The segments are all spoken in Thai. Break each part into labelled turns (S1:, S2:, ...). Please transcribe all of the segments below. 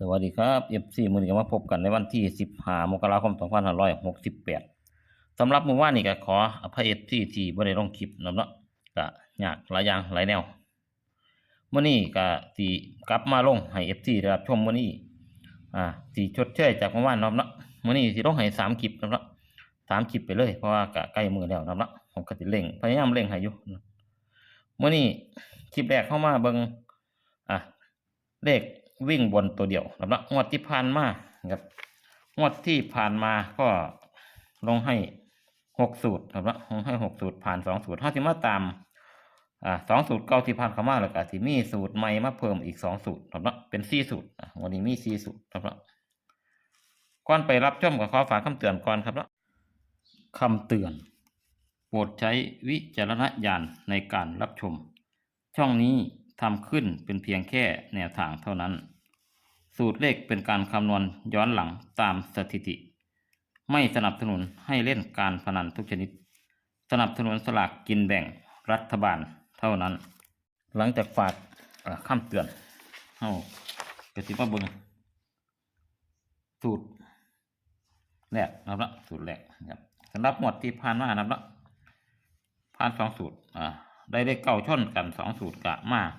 S1: สวัสดีครับ FC มื้อนี้ก็มาพบกันในวันที่15มกราคม2568สำหรับมือวานนี้ก็ขออภัย FC ที่บ่ได้ลงคลิปนำเนาะก็ยากหลายอย่างหลายแนวมื้อนี้ก็สิกลับมาลงให้ FC ได้รับชมมื้อนี้อ่าสิชดเชยจากเมื่อวานนาะเนาะมื้อนี้สิลงให้สามคลิปนาะเนาะสามคลิปไปเลยเพราะว่าก็ใกล้มือแล้วนาะเนาะผมก็สิเร่งพยายามเร่งให้อยู่เมื้อนี้คลิปแรกเข้ามาเบิ่งอะเลข วิ่งบนตัวเดียวนะครับงวดที่ผ่านมาครับงวดที่ผ่านมาก็ลงให้หกสูตรครับลงให้หกสูตรผ่านสองสูตรห้าสิบมาตามอ่าสองสูตรเก่าที่ผ่านเข้ามาแล้วก็สิมีสูตรใหม่มาเพิ่มอีกสองสูตรครับเป็นสี่สูตรอะวันนี้มีสี่สูตรครับก่อนไปรับชมก็ขอฝากคำเตือนก่อนครับเนาะคำเตือน โปรดใช้วิจารณญาณในการรับชม ช่องนี้ ทำขึ้นเป็นเพียงแค่แนวทางเท่านั้น สูตรเลขเป็นการคำนวณย้อนหลังตามสถิติ ไม่สนับสนุนให้เล่นการพนันทุกชนิด สนับสนุนสลากกินแบ่งรัฐบาลเท่านั้น หลังจากฝากเอ่อคำเตือนเอากระติบมาบิงสูตรแรกนะครับละสูตรแรกครับสำหรับหมวดที่ผ่านมานะครับละผ่านสองสูตรอ่าได้เลขเก่าช่นกันสองสูตรกะมาก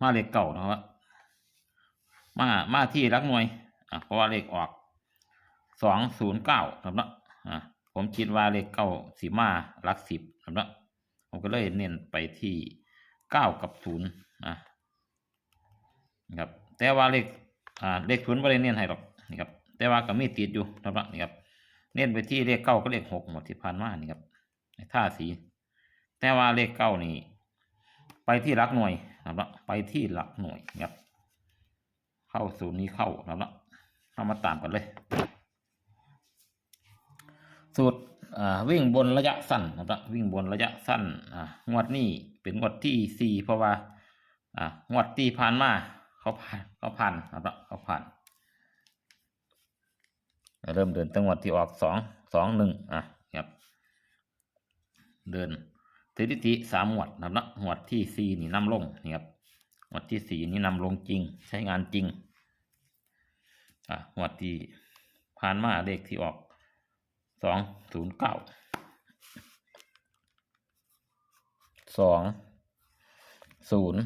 S1: มาเลขเก่านะครับมา มาที่รักหน่วย อะเพราะว่าเลขออกสองศูนย์เก้าครับเนาะอะผมคิดว่าเลขเก้าสีมารักสิบครับเนาะผมก็เลยเน้นไปที่เก้ากับศูนย์นะครับ แต่ว่าเลขอ่าเลขศูนย์ไม่ได้เน้นให้หรอกนี่ครับ แต่ว่าก็มีติดอยู่ครับเนาะนี่ครับ เน้นไปที่เลขเก้าก็เลขหกหมดที่ผ่านมานี่ครับท่าสี แต่ว่าเลขเก้านี่ไปที่หลักหน่วย นะครับไปที่หลักหน่วยครับ เข้าศูนย์นี้เข้านะครับเรามาตามกันเลย สูตรวิ่งบนระยะสั้นนะครับวิ่งบนระยะสั้นงวดนี้เป็นงวดที่สี่เพราะว่าอ่างวดที่ผ่านมาเขาผ่านเขาผ่านนะครับเขาผ่าน เริ่มเดินตั้งงวดที่ออกสองสองหนึ่งอะครับเดิน สถิติสามหมวดนะครับนะหมวดที่สี่นี่นำลงนี่ครับหมวดที่สี่นี่นำลงจริง ใช้งานจริงอะหมวดที่ผ่านมาเลขที่ออกสองศูนย์เก้าสองศูนย์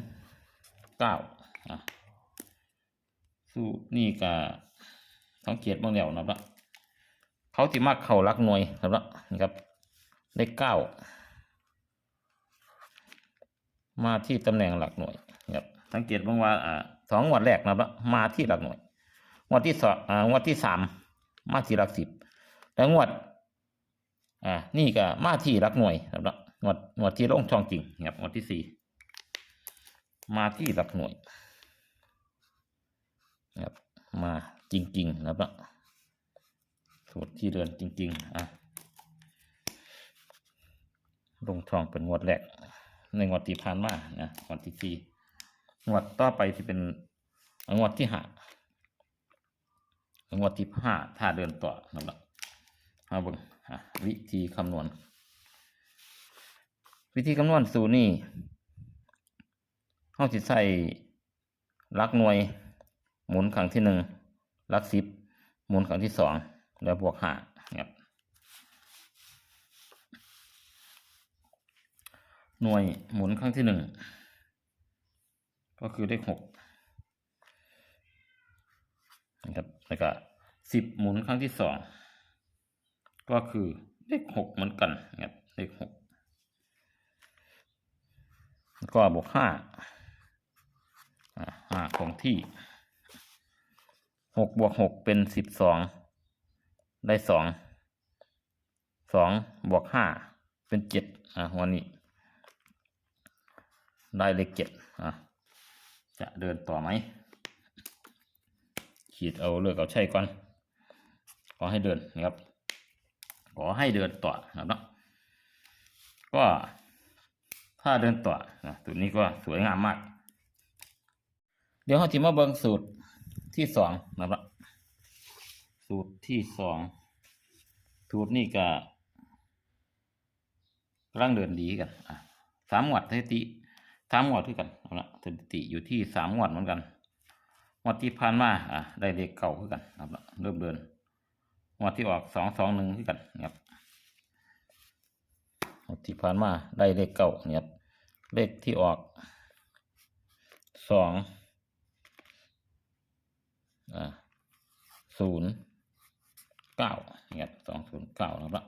S1: เก้าอะสูตรนี่ก็สังเกตบางแล้วนะครับเขาที่มากเข่ารักหน่วยนะครับนี่ครับเลขเก้า มาที่ตำแหน่งหลักหน่วยครับสังเกตบ้างว่าอ่าสองงวดแรกนะครับมาที่หลักหน่วยงวดที่สองอ่างวดที่สามมาที่หลักสิบแล้วงวดอ่านี่ก็มาที่หลักหน่วยนะครับงวดงวดที่ลงช่องจริงครับงวดที่สี่มาที่หลักหน่วยครับมาจริงๆนะครับสูตรที่เดินจริง ๆ อะ ลงทองเป็นงวดแรก ในงวดที่ผ่านมานะงวดที่สี่งวดต่อไปที่เป็นงวดที่ห้างวดที่ห้าถ้าเดินต่อนะครับมาเบิ่งวิธีคำนวณ วิธีคำนวณสูตรนี่เขาจะใส่ลักหน่วย หมุนครั้งที่หนึ่งลักสิบหมุนครั้งที่สองแล้วบวกห้าครับ หน่วยหมุนครั้งที่หนึ่งก็คือเลขหกนะครับแล้วก็สิบหมุนครั้งที่สองก็คือเลขหกเหมือนกันนะครับเลขหกก็บวกห้าอ่าห้าของที่หกบวกหกเป็นสิบสองได้สองสองบวกห้าเป็นเจ็ดอ่าวันนี้ ได้เลขเจ็ดอะจะเดินต่อไหม ขีดเอาเลือกเอาใช่ก่อน ขอให้เดินนะครับ ขอให้เดินต่อนะครับเนาะก็ถ้าเดินต่อนะตัวนี้ก็สวยงามมาก เดี๋ยวเราจะมาเบิ่งสูตรที่สองนะครับ สูตรที่สองสูตรนี้ก็กำลังเดินดีกัน สามหมวดสถิติ สามหมวดคือกันเอาละสถิติอยู่ที่สามหมวดเหมือนกันงวัดที่ผ่านมาอะได้เลขเก่าคือกันนะครับเนาะเริ่มเดินงวัดที่ออกสองสองหนึ่งคือกันนะครับงวัดที่ผ่านมาได้เลขเก่าเนี่ยครับเลขที่ออกสองอ่าศูนย์เก้าเนี่ยสองศูนย์เก้านะครับ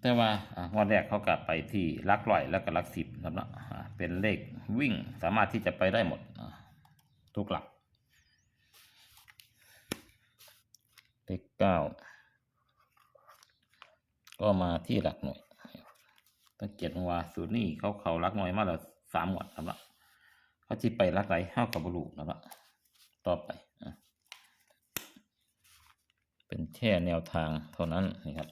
S1: แต่ว่างวันแรกเขากลับไปที่ลักร้อยแล้วก็ลักสิบครับเนาะเป็นเลขวิ่งสามารถที่จะไปได้หมดทุกหลัก เลขเก้าก็มาที่หลักหน่วยตั้งเกียรติว่าสูตรนี้เขาเขาหลักหน่วยมาแล้วสามหมวดครับเนาะเขาที่ไปหลักไรห้ากับบรูนะครับเนาะต่อไปเป็นแค่แนวทางเท่านั้นนี่ครับ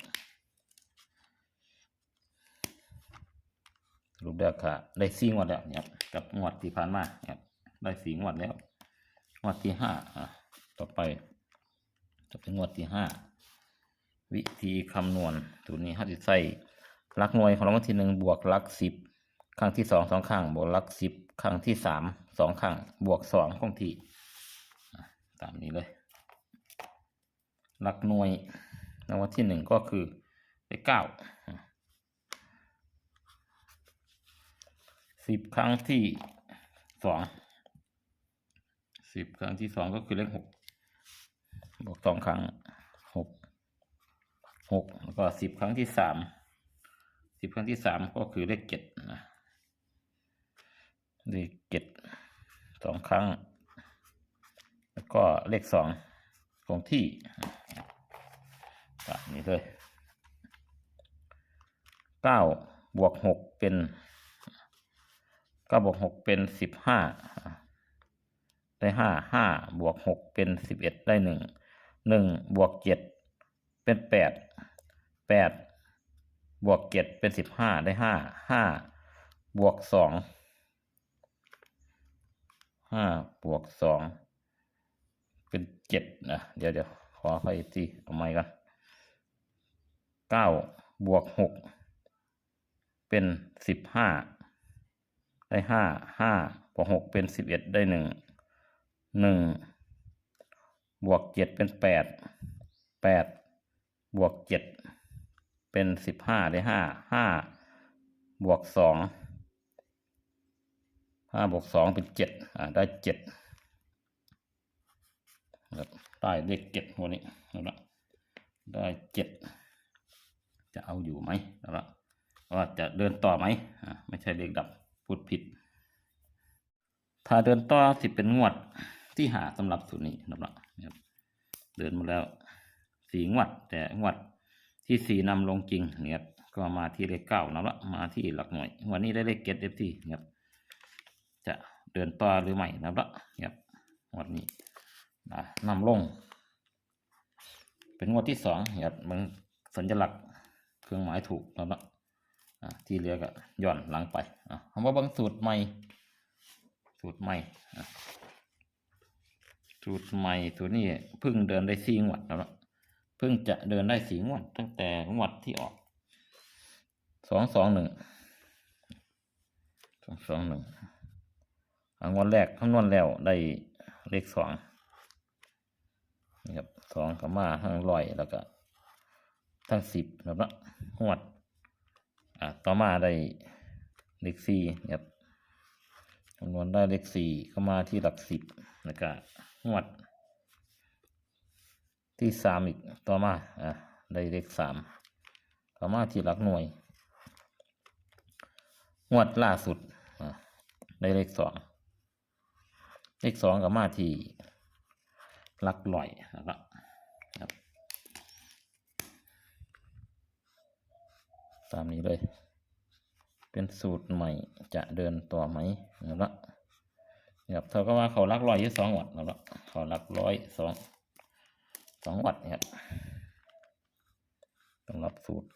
S1: รูปเดียวค่ะได้สี่งวดแล้วเนี่ยครับกับงวดที่ผ่านมาเนี่ยได้สี่งวดแล้วงวดที่ห้าอะต่อไป จะเป็นงวดที่ห้าวิธีคำนวณตัวนี้เขาจะใส่ลักหน่วยของรางวัลที่หนึ่งบวกลักสิบครั้งที่สองสองข้างบวกลักสิบครั้งที่สามสองข้างบวกสองคงที่ตามนี้เลยลักหน่วยรางวัลที่หนึ่งก็คือเลขเก้า สิบครั้งที่สองสิบครั้งที่สองก็คือเลขหกบวกสองครั้งหกหกแล้วก็สิบครั้งที่สามสิบครั้งที่สามก็คือเลขเจ็ดนะเลขเจ็ดสองครั้ง แล้วก็เลขสองคงที่แบบนี้เลยเก้าบวกหกเป็น ก้าบวกหกเป็นสิบห้าได้ห้าห้าบวกหกเป็นสิบเอ็ดได้หนึ่งหนึ่งบวกเจ็ดเป็นแปดแปดบวกเจ็ดเป็นสิบห้าได้ห้าห้าบวกสองห้าบวกสองเป็นเจ็ดนะเดี๋ยวเดี๋ยวขอไปที่เอาใหม่กันเก้าบวกหกเป็นสิบห้า ได้ห้าห้าบวกหกเป็นสิบเอ็ดได้หนึ่งหนึ่งบวกเจ็ดเป็นแปดแปดบวกเจ็ดเป็นสิบห้าได้ห้าห้าบวกสองห้าบวกสองเป็นเจ็ดอ่าได้เจ็ดได้เลขเจ็ดวันนี้นะครับได้เจ็ดจะเอาอยู่ไหมนะครับว่าจะเดินต่อไหมอ่าไม่ใช่เลขดับ ถ้าเดินต่อสิเป็นงวดที่หาสำหรับสูตรนี้นะครับนะครับเดินมาแล้วสี่งวด แต่งวดที่สี่นำลงจริงเนี่ยครับก็มาที่เลขเก้านะครับมาที่หลักหน่วย วันนี้ได้เลขเก็ตเอฟทีนะครับจะเดินต่อหรือไม่นะครับนะครับงวดนี้นะนำลง เป็นงวดที่สองนะครับมันสัญลักษณ์เครื่องหมายถูกนะครับอะที่เหลือก็ย่อนหลังไปอะคำว่าบางสูตรใหม่ สูตรใหม่สูตรใหม่สูตรนี้เพิ่งเดินได้สี่งวดแล้วนะเพิ่งจะเดินได้สี่งวด ตั้งแต่งวดที่ออกสองสองหนึ่งสองสองหนึ่งอะงวดแรกคำนวณแล้วได้เลขสองนี่ครับสองกับมาทั้งร้อยแล้วก็ทั้งสิบนะครับเนาะงวด อ่าต่อมาได้เลขสี่ครับำนวณได้เลขสี่ก็มาที่หลักสิบแล้วก็งวด ที่สามอีกต่อมาอ่าได้เลขสามก็มาที่หลักหน่วย งวดล่าสุดอ่าได้เลขสองเลขสองก็มาที่หลักลอยนะครับตามนี้เลย เป็นสูตรใหม่จะเดินต่อไหมนะครับนะครับเท่ากับว่าเขาลักร้อยยี่สองวัตต์นะครับเขาลักร้อยสองสองวัตต์นะครับสำหรับสูตร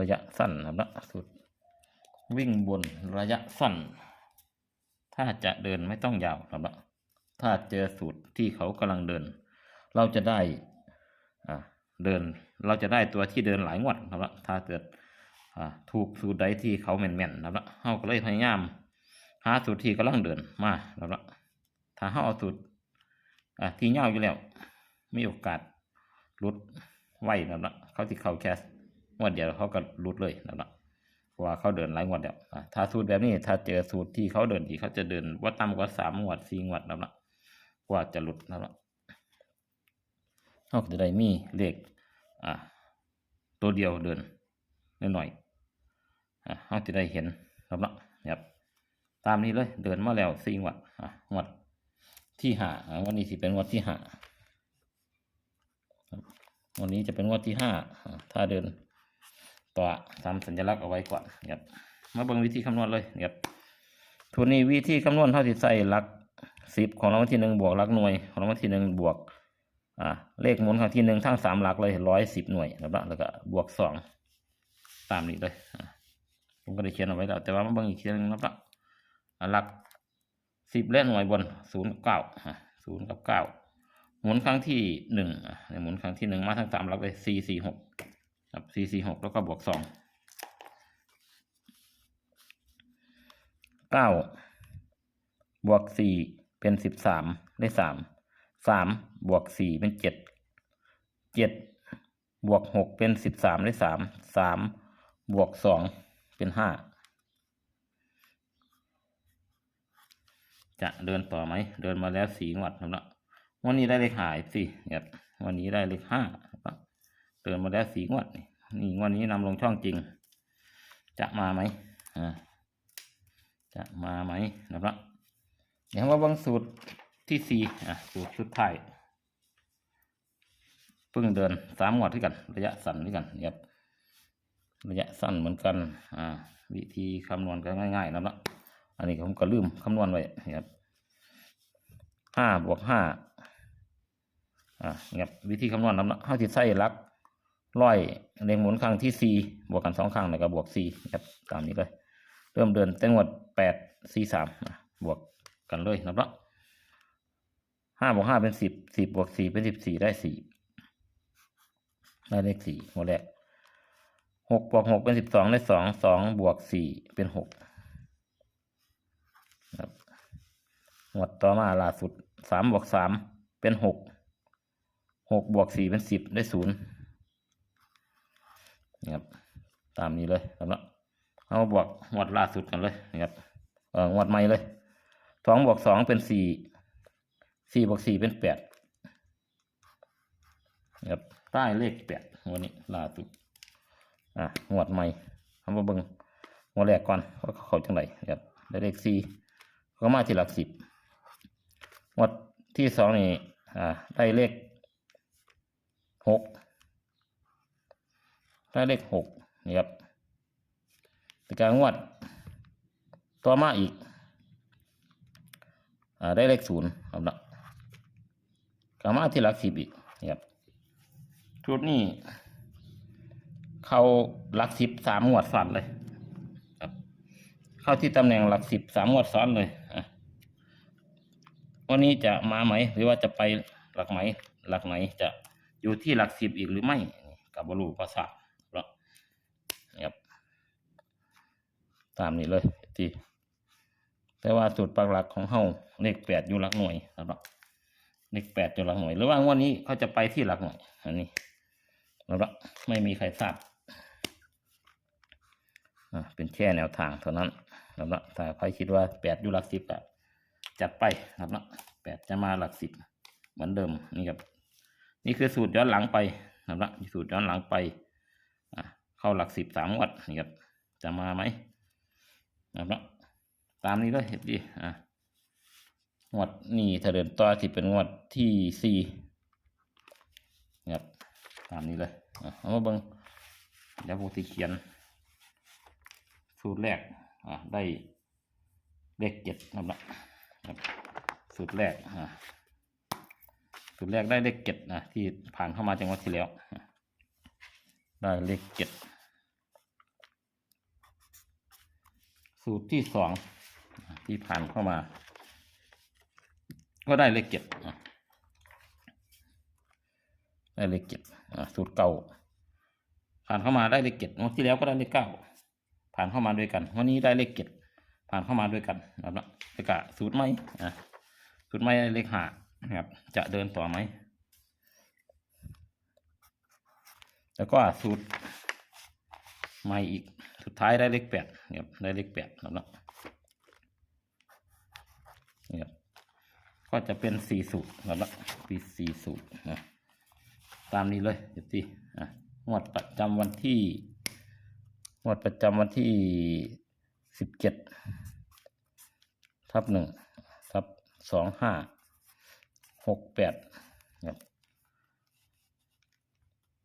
S1: ระยะสั้นนะครับสูตรวิ่งบนระยะสั้น ถ้าจะเดินไม่ต้องยาวนะครับถ้าเจอสูตรที่เขากำลังเดิน เราจะได้อ่าเดินเราจะได้ตัวที่เดินหลายงวดนะครับถ้าเกิด ถูกสูตรใดที่เขาแม่นๆนะครับเฮาก็เลยพยายาม หาสูตรที่กำลังเดินมาแล้วละถ้าเขาเอาสูตรอะที่ยาอยู่แล้วมีโอกาสลุดไหวแล้วละเขาที่เขาแค่งวดเดียวเขาก็ลุดเลยแล้วละเพราะว่าเขาเดินหลายงวดแล้วถ้าสูตรแบบนี้ ถ้าเจอสูตรที่เขาเดินอีกเขาจะเดินว่าต่ำกว่าสามงวดสี่งวดแล้วละกว่าจะลุดแล้วละเขาก็จะได้มีเลขอะตัวเดียวเดินหน่อย อะเขาจะได้เห็นแล้วละครับตามนี้เลยเดินมาแล้วสี่งวดอะงวดที่ห้าอันนี้สิเป็นงวดที่ห้าวันนี้จะเป็นงวดที่ห้าถ้าเดินต่อทำสัญลักษณ์เอาไว้ก่อนครับมาเบิ่งวิธีคำนวณเลยครับทุนนี้วิธีคำนวณเท่าที่ใส่หลักสิบของรางวัลที่หนึ่งบวกหลักหน่วยของรางวัลที่หนึ่งบวกอ่าเลขหมุนครั้งที่หนึ่งทั้งสามหลักเลยร้อยสิบหน่วยนะครับแล้วก็บวกสองตามนี้เลยอะ ผมก็ได้เขียนเอาไว้แล้วแต่ว่ามาเบิ่งอีกทีหนึงนะครับหลักสิบและหน่วยบนศูนย์กับเก้าศูนย์กับเก้าหมุนครั้งที่หนึ่งหมุนครั้งที่หนึ่งมาทั้งสามหลักเลยสี่สี่หกครับสี่สี่หกแล้วก็บวกสองเก้าบวกสี่เป็นสิบสามได้สามสามบวกสี่เป็นเจ็ดเจ็ดบวกหกเป็นสิบสามได้สามสามบวกสอง เป็นห้าจะเดินต่อไหม เดินมาแล้วสี่งวดแล้วนะวันนี้ได้เลขหายสิครับวันนี้ได้เลขห้าครับเดินมาแล้วสี่งวด นี่นี่งวดนี้นำลงช่องจริง จะมาไหมอ่าจะมาไหมนะครับเดี๋ยวมาบังสูตรที่สี่อะสูตรสุดท้ายเพิ่งเดินสามงวดด้วยกัน ระยะสั้นด้วยกันครับ ระยะสั้นเหมือนกัน อ่า วิธีคำนวณก็ง่ายๆนะครับอันนี้ผมก็ลืมคำนวณไว้ครับห้าบวกห้าอ่าเนี่ยวิธีคำนวณนำนะห้าจิตไส้ลักร้อยเรียงหมุนครั้งที่สี่บวกกันสองครั้งแล้วก็บวกสี่ครับตามนี้เลย เริ่มเดินเต็งวดแปดสี่สามบวกกันเลยนะเนาะห้าบวกห้าเป็นสิบสิบบวกสี่เป็นสิบสี่ได้สี่ได้เลขสี่หมดแรก หกบวกหกเป็นสิบสองได้สองสองบวกสี่เป็นหกครับหมวดต่อมาล่าสุดสามบวกสามเป็นหกหกบวกสี่เป็นสิบได้ศูนย์นะครับตามนี้เลยครับเนาะเอาบวกหมวดล่าสุดกันเลยนะครับเออหมวดใหม่เลยสองบวกสองเป็นสี่สี่บวกสี่เป็นแปดครับใต้เลขแปดวันนี้ล่าสุด อะหมวดใหม่เอามาเบิ่งหมวดแรกก่อนว่าเขาจังไรครับได้เลขสี่ก็มาที่หลักสิบงวดที่สองนี่อ่าได้เลขหกได้เลขหกนี่ครับแต่การงวดต่อมาอีกอ่าได้เลขศูนย์ครับนะก็มาที่หลักสิบอีกนี่ครับชุดนี้ เข้าหลักสิบสามงวดฝันเลยเข้าที่ตำแหน่งหลักสิบสามงวดซ้อนเลยอะวันนี้จะมาไหม หรือว่าจะไปหลักไหม หลักไหนจะอยู่ที่หลักสิบอีกหรือไม่กับบรูภาษาเราะครับ ตามนี้เลยที่แต่ว่าสูตรปักหลักของเฮาเลขแปดอยู่หลักหน่วยนะครับเลขแปดอยู่หลักหน่วย หรือว่างวันนี้เขาจะไปที่หลักหน่วย อันนี้นะครับไม่มีใครทราบ เป็นแค่แนวทางเท่านั้นนะครับนะถ้าใครคิดว่าแปดอยู่หลักสิบอะจัดไปนะครับนะแปดจะมาหลักสิบเหมือนเดิมนี่ครับ นี่คือสูตรย้อนหลังไปนะครับนะสูตรย้อนหลังไปเข้าหลักสิบสามงวดนี่ครับจะมาไหมนะครับนะตามนี้เลยเห็นดีอ่างวดนี่ถ้าเดินต่อที่เป็นงวดที่สี่ครับตามนี้เลยเอามาเบิ่งเดี๋ยวผมจะเขียน สูตรแรกได้เลขเจ็ดนะครับนะครับสูตรแรกสูตรแรกได้เลขเจ็ดนะที่ผ่านเข้ามาจังหวัดที่แล้ว ได้เลขเจ็ดสูตรที่สองที่ผ่านเข้ามา ก็ได้เลขเจ็ดได้เลขเจ็ดสูตรเก่าผ่านเข้ามาได้เลขเจ็ดงวดที่แล้วก็ได้เลขเก้า ผ่านเข้ามาด้วยกัน วันนี้ได้เลขเจ็ดผ่านเข้ามาด้วยกันนะครับเนาะแล้วก็สูตรใหมอะสูตรใหมเลขห้านะครับ จะเดินต่อไหม แล้วก็สูตรใหม่อีก สุดท้ายได้เลขแปดนะครับได้เลขแปดนะครับเนาะนี่ครับก็จะเป็นสี่สูตรนะครับเนะปีสี่สูตรนะตามนี้เลยเดี๋ยวตีอะงวดประจำวันที่ งวดประจำวันที่สิบเจ็ดทับหนึ่งทับสองห้าหกแปดครับ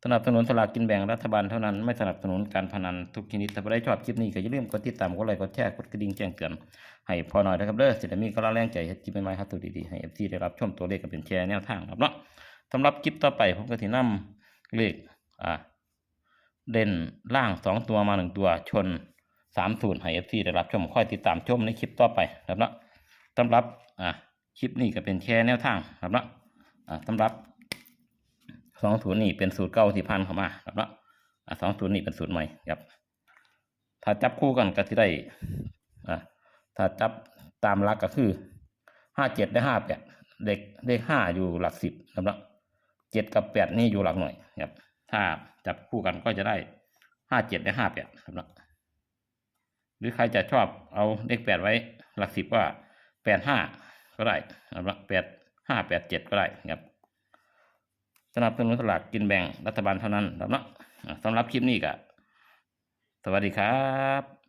S1: สนับสนุนสลากกินแบ่งรัฐบาลเท่านั้นไม่สนับสนุนการพนันทุกชนิดถ้าใครชอบคลิปนี้ก็อย่าลืมกดติดตามกดไลค์กดแชร์กดกระดิ่งแจ้งเตือนให้พอหน่อยนะครับเด้อสิได้มีกำลังแรงใจให้คลิปใหม่ๆครับตัวดีๆให้เอฟซีได้รับชมตัวเลขกันเป็นแชร์แนวทางครับเนาะสำหรับคลิปต่อไปผมก็สินำเลขอ่า เด่นล่างสองตัวมาหนึ่งตัวชนสามศูนย์ให้เอฟซีได้รับชมค่อยติดตามชมในคลิปต่อไปครับเนาะสำหรับอ่าคลิปนี้ก็เป็นแชร์แนวทางครับเนาะอ่สำหรับสองศูนย์นี่เป็นสูตรเก้าที่พันเข้ามาครับเนาะสองศูนย์นี่เป็นสูตรใหม่ครับ ถ้าจับคู่กันก็ที่ได้อ่าถ้าจับตามลักก็คือห้าเจ็ดได้ห้าแปดเด็กเลขห้าอยู่หลักสิบครับเนาะเจ็ดกับแปดนี่อยู่หลักหน่วยครับ ถ้าจับคู่กันก็จะได้ห้าเจ็ดและห้าแปดครับนะหรือใครจะชอบเอาเลขแปดไว้ หลักสิบว่าแปดห้าก็ได้ครับนะแปดห้าแปดเจ็ดก็ได้ครับสนับสนุนสลากกินแบ่งรัฐบาลเท่านั้นครับนะอะสำหรับคลิปนี้ก็สวัสดีครับ